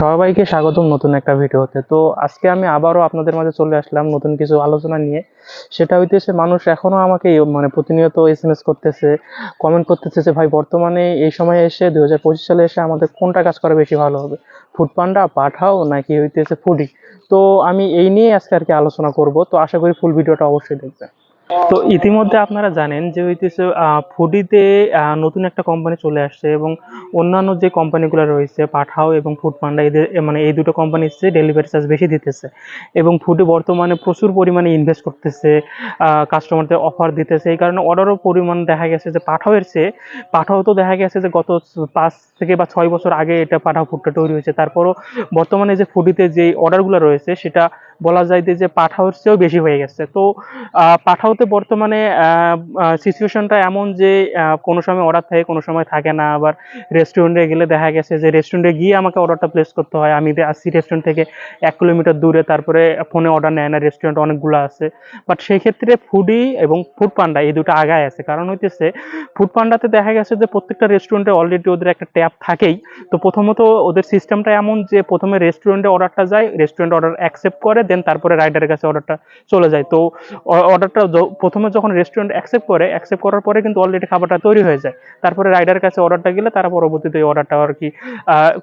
সবাইকে স্বাগতম নতুন একটা ভিডিওতে। তো আজকে আমি আবারও আপনাদের মাঝে চলে আসলাম নতুন কিছু আলোচনা নিয়ে। সেটা হইতেছে, মানুষ এখনও আমাকে মানে প্রতিনিয়ত এস এম এস করতেছে কমেন্ট করতেছে যে, ভাই, বর্তমানে এই সময় এসে দুই হাজার পঁচিশ সালে এসে আমাদের কোনটা কাজ করা বেশি ভালো হবে? ফুড পান্ডা, পাঠাও, নাকি হইতেছে ফুডি? তো আমি এই নিয়ে আজকে আর কি আলোচনা করব। তো আশা করি ফুল ভিডিওটা অবশ্যই দেখবেন। তো ইতিমধ্যে আপনারা জানেন যে হইতেছে ফুডিতে নতুন একটা কোম্পানি চলে আসছে এবং অন্যান্য যে কোম্পানিগুলো রয়েছে, পাঠাও এবং ফুড পান্ডা, এদের মানে এই দুটো কোম্পানি হচ্ছে ডেলিভারি চার্জ বেশি দিতেছে। এবং ফুডে বর্তমানে প্রচুর পরিমাণে ইনভেস্ট করতেছে কাস্টমারদের অফার দিতেছে। এই কারণে অর্ডারও পরিমাণ দেখা গেছে যে পাঠাওয়ের চেয়ে, পাঠাও তো দেখা গেছে যে গত পাঁচ থেকে বা ছয় বছর আগে এটা পাঠাও ফুডটা তৈরি হয়েছে। তারপরও বর্তমানে যে ফুডিতে যে অর্ডারগুলো রয়েছে, সেটা বলা যায় যে পাঠাওয়ের চেয়েও বেশি হয়ে গেছে। তো পাঠাওতে বর্তমানে সিচুয়েশনটা এমন যে কোনো সময় অর্ডার থাকে, কোনো সময় থাকে না। আবার রেস্টুরেন্টে গেলে দেখা গেছে যে রেস্টুরেন্টে গিয়ে আমাকে অর্ডারটা প্লেস করতে হয়। আমি আসছি রেস্টুরেন্ট থেকে এক কিলোমিটার দূরে, তারপরে ফোনে অর্ডার নেয় না রেস্টুরেন্ট অনেকগুলো আছে। বাট সেই ক্ষেত্রে ফুডি এবং ফুড পান্ডা এই দুটো আগায় আছে। কারণ হইতেছে ফুড পান্ডাতে দেখা গেছে যে, প্রত্যেকটা রেস্টুরেন্টে অলরেডি ওদের একটা ট্যাব থাকেই। তো প্রথমত ওদের সিস্টেমটা এমন যে, প্রথমে রেস্টুরেন্টে অর্ডারটা যায় রেস্টুরেন্ট অর্ডার অ্যাকসেপ্ট করে দেন, তারপরে রাইডারের কাছে অর্ডারটা চলে যায়। তো অর্ডারটা প্রথমে যখন রেস্টুরেন্ট অ্যাকসেপ্ট করে অ্যাকসেপ্ট করার পরে কিন্তু অলরেডি খাবারটা তৈরি হয়ে যায়। তারপরে রাইডারের কাছে অর্ডারটা গেলে তারা পরবর্তীতে অর্ডারটা আর কি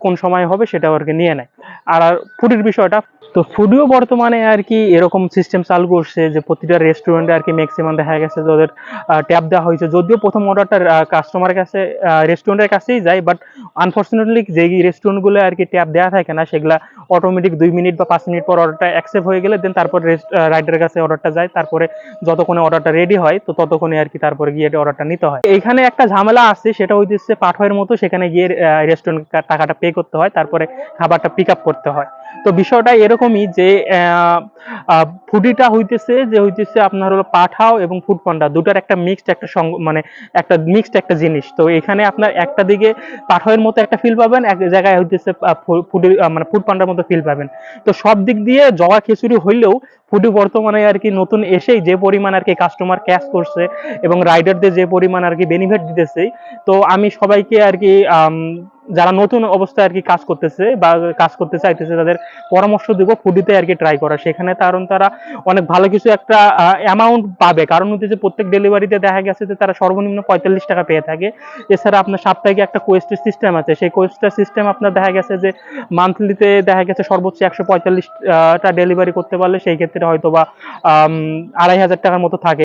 কোন সময় হবে সেটা আর কি নিয়ে নেয়। আর আর ফুডের বিষয়টা তো ফুডিও বর্তমানে আর কি এরকম সিস্টেম চালু করছে যে প্রতিটা রেস্টুরেন্টে আর কি ম্যাক্সিমাম দেখা গেছে যে ওদের ট্যাব দেওয়া হয়েছে। যদিও প্রথম অর্ডারটা কাস্টমারের কাছে রেস্টুরেন্টের কাছেই যায় বাট আনফর্চুনেটলি যে রেস্টুরেন্টগুলো আর কি ট্যাব দেওয়া থাকে না, সেগুলা অটোমেটিক দুই মিনিট বা পাঁচ মিনিট পর অর্ডারটা অ্যাকসেপ্ট হয়ে গেলে দেন তারপর রাইডারের কাছে অর্ডারটা যায়। তারপরে যতক্ষণে অর্ডারটা রেডি হয়, তো ততক্ষণে আর কি তারপরে গিয়ে অর্ডারটা নিতে হয়। এইখানে একটা ঝামেলা আছে, সেটা হইতেছে পাঠয়ের মতো, সেখানে গিয়ে রেস্টুরেন্ট টাকাটা পে করতে হয়, তারপরে খাবারটা পিক করতে হয়। তো বিষয়টা এরকমই যে ফুডিটা হইতেছে, যে হইতেছে আপনার হলো পাঠাও এবং ফুড পান্ডা। দুটার একটা মিক্সড একটা মানে একটা মিক্সড একটা জিনিস। তো এখানে আপনার একটা দিকে পাঠাওয়ের মতো একটা ফিল পাবেন, এক জায়গায় হইতেছে ফুডি মানে ফুড পান্ডার মতো ফিল পাবেন। তো সব দিক দিয়ে জগা খিচুড়ি হইলেও ফুডি বর্তমানে আর কি নতুন এসেই যে পরিমাণ আর কি কাস্টমার ক্যাশ করছে এবং রাইডারদের যে পরিমাণ আর কি বেনিফিট দিতেছে, তো আমি সবাইকে আর কি যারা নতুন অবস্থায় আর কি কাজ করতেছে বা কাজ করতে চাইতেছে, তাদের পরামর্শ দিব ফুডিতে আর কি ট্রাই করা। সেখানে কারণ তারা অনেক ভালো কিছু একটা অ্যামাউন্ট পাবে। কারণ হচ্ছে যে প্রত্যেক ডেলিভারিতে দেখা গেছে যে তারা সর্বনিম্ন পঁয়তাল্লিশ টাকা পেয়ে থাকে। এছাড়া আপনার সাপ্তাহিক একটা কোয়েস্টের সিস্টেম আছে। সেই কোয়েস্টার সিস্টেম আপনার দেখা গেছে যে মান্থলিতে দেখা গেছে সর্বোচ্চ একশো পঁয়তাল্লিশটা ডেলিভারি করতে পারলে সেই ক্ষেত্রে হয়তো বা আড়াই হাজার টাকার মতো থাকে।